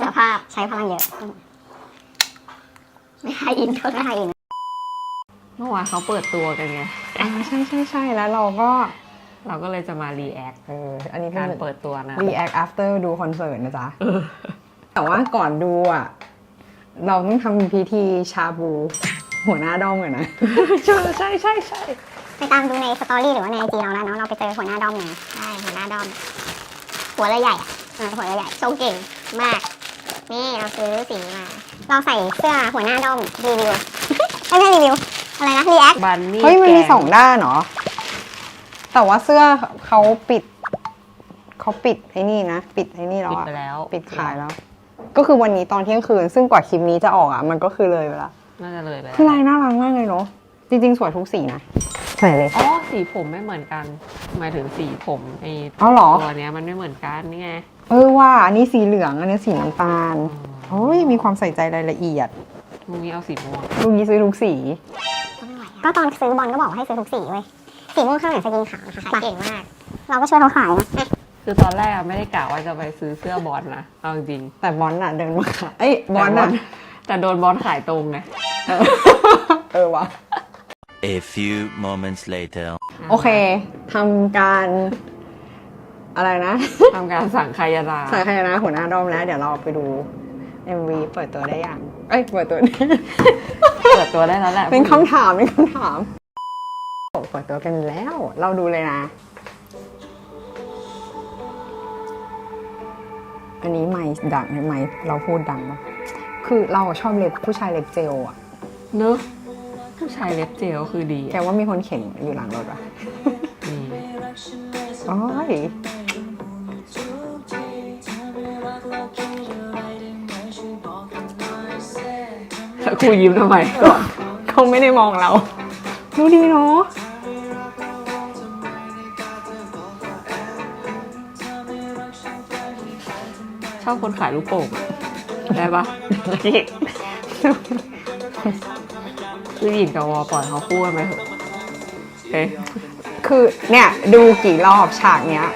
สภาพใช้พลังเยอะ ไม่ให้อินก็ไม่ให้อินเมื่อวานเขาเปิดตัวกันไงอ่าใช่ใช่ใช่แล้วเราก็ เราก็เลยจะมารีแอคเออ อันนี้เป็การนเปิดตัวนะ react after ดูคอนเสิร์ตนะจ๊ะ แต่ว่าก่อนดูอะ เราต้องทำพิธีชาบู หัวหน้าด้อมก่อนนะ ใช่ใช่ใช่ใช่ไปตามดูในสตอรี่หรือว่าในไอจีเราแล้วเนาะเราไปเจอหัวหน้าด้อมมาใช่หัวหน้าด้อม หัวเลยใหญ่อะเออหัวเลยใหญ่ทรงเก่งมาก นี่เราซื้อสีมาเราใส่เสื้อหัวหน้าด้อมรีวิว ไม่ใช่รีวิว อะไรนะรีแอคบันนี่เฮ้ย มันมีแกสองด้านเหรอ แต่ว่าเสื้อเขาปิด เขาปิดไอ้นี่นะ ปิดไอ้นี่แล้วปิดอะไปแล้วปิดขายแล้ว ก็คือวันนี้ตอนเที่ยงคืน ซึ่งกว่าคลิปนี้จะออกอะ มันก็คือเลยไปละน่าจะเลยไปแล้วคือลายน่ารักมากเลยเนาะจริง ๆ สวยทุกสีนะ สวยเลย อ๋อสีผมไม่เหมือนกันหมายถึงสีผมไอ้เอาเหรอ ตัวเนี้ยมันไม่เหมือนกันนี่ไงเออว่าอันนี้สีเหลืองอันนี้สีน้ำตาลโอ้ยมีความใส่ใจรายละเอียดมึงนี้เอาสีม่วงลูกนี้ซื้อทุกสี ก็ตอนซื้อบอลก็บอกให้ซื้อทุกสีเว้ย สีม่วงข้างหลังสกินขาวนะคะขายเก่งมาก เราก็ช่วยเขาขายนะ คือตอนแรกอะไม่ได้กะว่าจะไปซื้อเสื้อบอลนะเอาจริงแต่บอลน่ะเดินมาขายเอ้ยๆบอลน่ะแต่โดนบอลขายตรงไง เออวะ A few moments later. โอเคทำการอะไรนะทำการสั่งคายาลาสายคณะหัวหน้าด้อมแล้ว เดี๋ยวเราไปดู MV เปิดตัวได้ยังเอ้ยเปิดตัวเปิดตัวได้แล้วแหละเป็นคำถามเป็นคำถามโอ้เปิดตัวกันแล้ว เราดูเลยนะ อันนี้ไม่ดังไหมไม่เราพูดดังปะคือเราชอบเล็บผู้ชายเล็บเจลอะเนอะ ผู้ชายเล็บเจลคือดีแกว่ามีคนเข็นอยู่หลังรถปะนี่โอ้ยแล้วครูยิ้มทำไมก่อนเขาไม่ได้มองเรา ดูดีเนาะชอบคนขายลูกโป่งอะได้ปะ คือหยินกับวอปล่อยเขาคู่กันไปเถอะโอเคคือเนี่ยดูกี่รอบฉากเนี้ย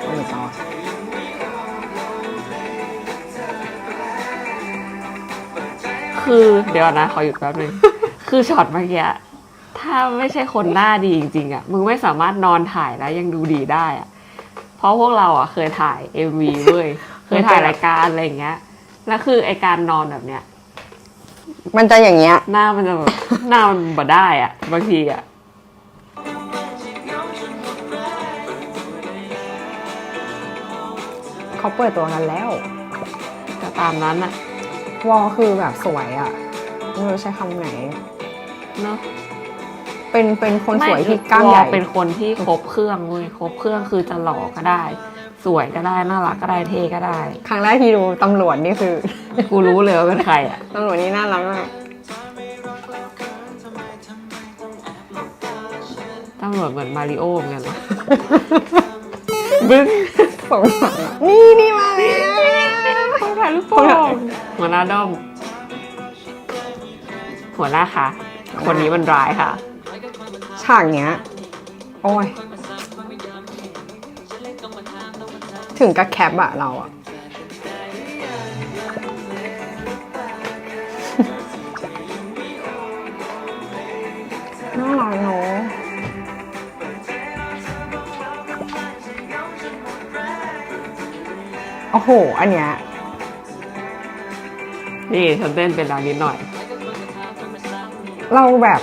โอ้ my god คือเดี๋ยวนะขอหยุดแป๊บนึง คือช็อตเมื่อกี้อะถ้าไม่ใช่คนหน้าดีจริงๆอะ มึงไม่สามารถนอนถ่ายแล้วยังดูดีได้อะ เพราะพวกเราอะเคยถ่าย MV เว้ย เคยถ่ายรายการอะไรอย่างเงี้ย แล้วคือไอการนอนแบบเนี้ย มันจะอย่างเงี้ย หน้ามันจะแบบหน้ามันบ่ได้อะบางทีอะเขาเปิดตัวกันแล้ว ก็ตามนั้นอะวอลคือแบบสวยอะไม่รู้ใช้คำไหน เนาะเป็นเป็นคนสวยที่กล้ามวอใหญ่เป็นคนที่ครบเครื่องเว้ยครบเครื่องคือจะหล่อก็ได้ สวยก็ได้น่ารักก็ได้เท่ก็ได้ ครั้งแรกที่ดูตำรวจนี่คือ กูรู้เลยว่าเป็นใครอะ ตำรวจนี่น่ารักมากตำรวจเหมือนมาริโอเหมือนกันนะบึ้งสงสารอะนี่นี่มาแล้วคนถ่ายรูปโป่งหัวหน้าด้อม หัวหน้าค่ะ คนนี้มันร้ายค่ะ ฉากเนี้ย โอ้ย ถึงกับแคปอะเราอะน่ารักเนอะโอ้โห อันเนี้ยนี่ฉันเต้นเป็นแล้วนิดหน่อย เราแบบ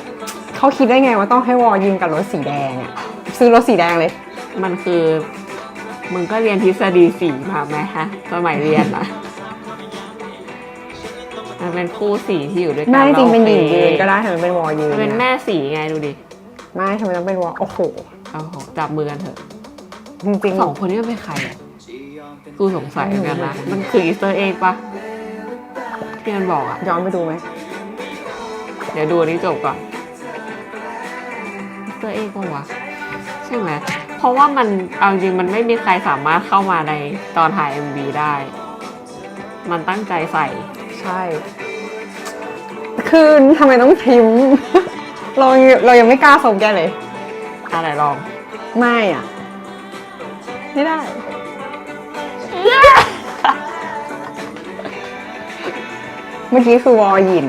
เขาคิดได้ไงว่าต้องให้วอยิงกับรถสีแดงอะซื้อรถสีแดงเลย มันคือ มึงก็เรียนทฤษฎีสีมาไหมฮะสมัยเรียนอะมันเป็นคู่สีที่อยู่ด้วยกัไม่นจริงเป็นหญิงโอคยืนก็ได้ทำไมเป็นวอยืนมันเป็นอะแม่สีไงดูดิไม่ทำไมต้องเป็นวอโอ้โหโอ้โหจับมือกันเถอะจริงสองคนนี้มันเป็นใครอะกูสงสัยเหมือนกันนะมันคืออีสเตอร์เอ็กปะที่มันบอกอะๆย้อนไปดูไหมเดี๋ยวดูอันนี้จบก่อนอีสเตอร์เอ็กปะวะใช่ไหมเพ ราะว่ามันเอาจริงๆมันไม่มีใครสามารถเข้ามาในตอนถ่าย MV ได้ มันตั้งใจใส่ ใช่ คือทำไมต้องพิมพ์ เราเรายังไม่กล้าส่งแกเลย อะไรลอง ไม่อะ ไม่ได้มื่อกี้คือวอหยิน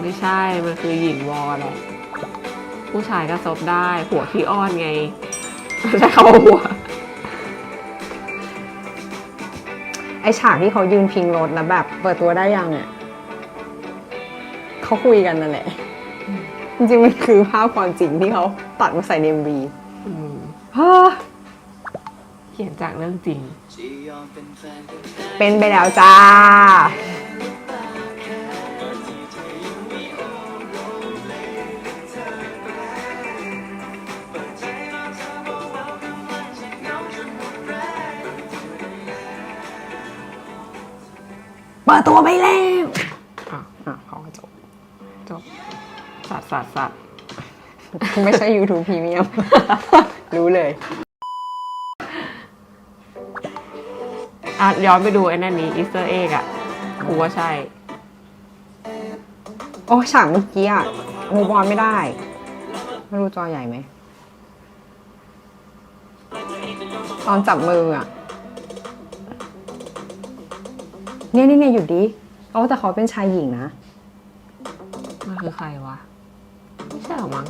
ไม่ใช่ มันคือหญิงวอแหละผู้ชายก็ซบได้ หัวขี้อ้อนไง ใช้คำว่าหัว ไอฉากที่เขายืนพิงรถแล้วแบบ เปิดตัวได้ยังอะเขาคุยกันนั่นแหละ จริงๆมันคือภาพความจริงที่เขาตัดมาใส่ใน MV อืมฮ่าเขียนจากเรื่องจริง เป็นไปแล้วจ้า เปิดตัวไปแล้วอะอะพอจบ จบสัตว์สัตว์สัตว์ไม่ใช่ YouTube Premium รู้เลย อะ ย้อนไปดูไอ้นั่นนี้อีสเตอร์เอ็กอะกูว่าใช่ โอ้ฉากเมื่อกี้อะมูบอลไม่ได้ ไม่รู้จอใหญ่ไหม ตอนจับมืออะ เนี่ยนี่เนี่ยหยุดดิเขาแต่เขาเป็นชายหญิงนะ มันคือใครวะ ไม่ใช่หรอมั้ง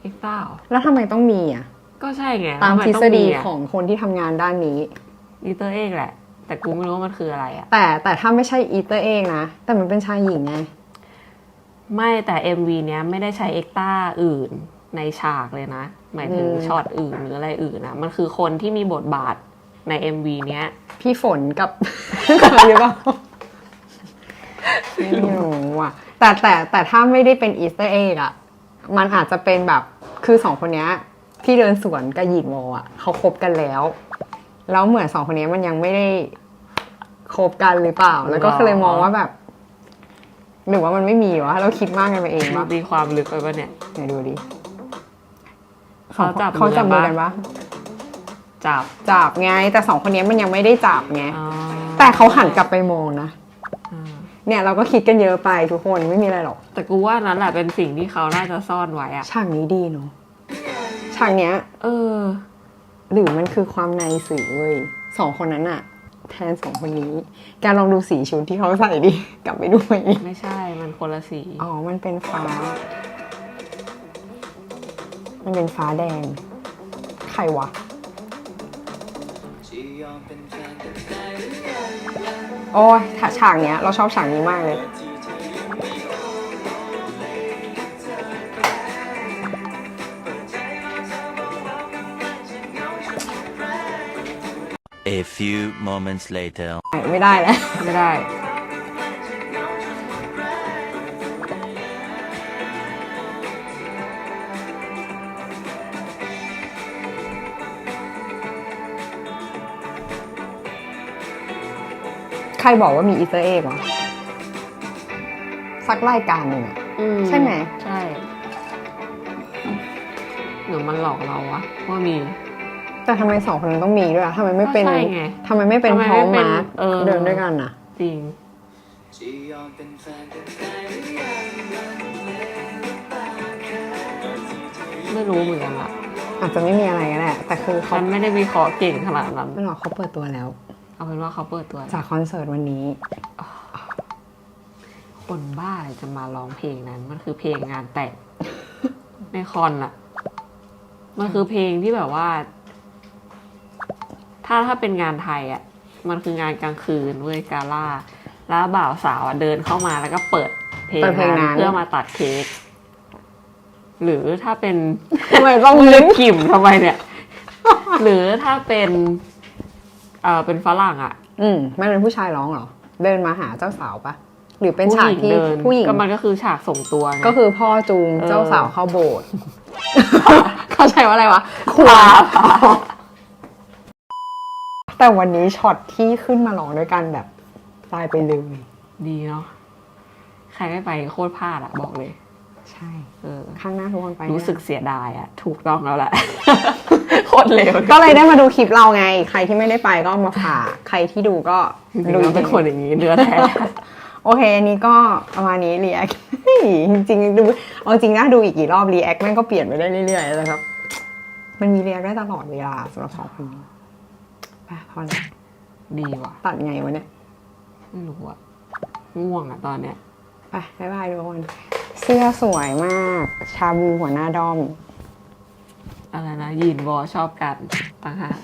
เอ็กต้าเหรอแล้วทำไมต้องมีอะ ก็ใช่ไงตามแล้วทฤนษฎีะของคนที่ทำงานด้านนี้ อีสเตอร์เอ็กแหละ แต่กูไม่รู้ว่ามันคืออะไรอะ แต่แต่ถ้าไม่ใช่อีเตอร์เองนะ แต่มันเป็นชายหญิงไง ไม่แต่ MV เนี้ยไม่ได้ใช้เอ็กต้าอื่นในฉากเลยนะ หมายถึงอืม ช็อตอื่นหรืออะไรอื่นนะ มันคือคนที่มีบทบาทใน MV เนี้ย พี่ฝนกับ ใครหรือเปล่าไม่รู้อะแต่แต่แต่ถ้าไม่ได้เป็นอีสเตอร์เอกอะมันอาจจะเป็นแบบคือสองคนเนี้ยที่เดินสวนกับหยินโมอะเขาคบกันแล้ว แล้วเหมือนสองคนเนี้ยมันยังไม่ได้คบกันหรือเปล่า แล้วก็หรอเลยมองว่าแบบ หรือว่ามันไม่มีวะเราคิดมากกันไปเองวะมีความลึกไปปะเนี่ยไหนดูดิเขาจับเขาจับมือมือกักันนปะปะจับจับไง แต่สองคนเนี้ยมันยังไม่ได้จับไงอ๋อ แต่เขาหันกลับไปมองนะอ่าเนี่ยเราก็คิดกันเยอะไปทุกคนไม่มีอะไรหรอก แต่กูว่านั้นแหละเป็นสิ่งที่เขาน่าจะซ่อนไว้อะฉากนี้ดีเนาะฉากเนี้ย เออ หรือมันคือความในสื่อเว้ยสองคนนั้นอะแทนสองคนนี้ แกลองดูสีชุดที่เขาใส่ดิ กลับไปดูไหมไม่ใช่มันคนละสี อ๋อ มันเป็นฟ้า มันเป็นฟ้าแดง ใครวะ โอ้ยถ้าฉากเนี้ย เราชอบฉากนี้มากเลย A few moments later. ไม่ได้แล้วไม่ได้ ใครบอกว่ามีอีสเตอร์เอ็กวะสักรายการหนึ่งอะอืใช่ไหมใช่หรือมันหลอกเราวะว่ามี แต่ทำไมสองคนนั้นต้องมีด้วยอะทำไมไม่เป็นก็ใช่ไงทำไมไม่เป็นทำไมพร้อมไม่เป็นมาเออ เดินด้วยกันอะจริงไม่รู้เหมือนกันอะอาจจะไม่มีอะไรก็ได้แต่คือเขาฉันไม่ได้วิเคราะห์เก่งขนาดนั้น ไม่หรอกเขาเปิดตัวแล้ว เอาเป็นว่าเขาเปิดตัวจากคอนเสิร์ตวันนี้ คนบ้าอะไรจะมาร้องเพลงนั้น มันคือเพลงงานแต่ง ในคอนอะมันคือเพลงที่แบบว่า ถ้าถ้าเป็นงานไทยอะมันคืองานกลางคืนเว้ยกาล่า แล้วบ่าวสาวอะเดินเข้ามาแล้วก็เปิดเพลงเปิดเพลงนั้นั้นนเพื่อมาตัดเค้กหรือถ้าเป็นทำไมต้องเลืลึอกกกิ่มทำไมเนี่ย หรือถ้าเป็น เอ่อเป็นฝรั่งอะอืมไม่เป็นผู้ชายร้องเหรอ เดินมาหาเจ้าสาวปะหรือเป็นฉากที่เดินผู้หญิงก็มันก็คือฉากส่งตัวไงก็คือพ่อจูงเออเจ้าสาวเข้าโบสถ์เข้าใจว่าอะไรวะขวาแต่วันนี้ช็อตที่ขึ้นมาร้องด้วยกันแบบตายไปเลยดีเนาะใครไม่ไปโคตรพลาดอะบอกเลย ใช่เออข้างหน้าทุกคนไปรู้สึกเสียดายอะถูกต้องแล้วแหละ โคตรเร็วก็เลยได้มาดูคลิปเราไง ใครที่ไม่ได้ไปก็เอามาฝากใครที่ดูก็จริงๆดูแล้วเป็นคนอย่างนี้เนื้อแท้โอเค อันนี้ก็ประมาณนี้รีแอคจริงๆดูเอาจริงนะดูอีกกี่รอบรีแอคแม่งก็เปลี่ยนไปได้เรื่อยๆนะครับ มันมีรีแอคได้ตลอดเวลาสำหรับสองคนนี้ไปพอแล้วดีว่ะ ตัดไงวะเนี่ยไม่รู้อะง่วงอะตอนเนี้ยไปบ๊ายบายทุกคน เสื้อสวยมาก ชาบูหัวหน้าด้อม อะไรนะยีนวอชอบกันต่างหาก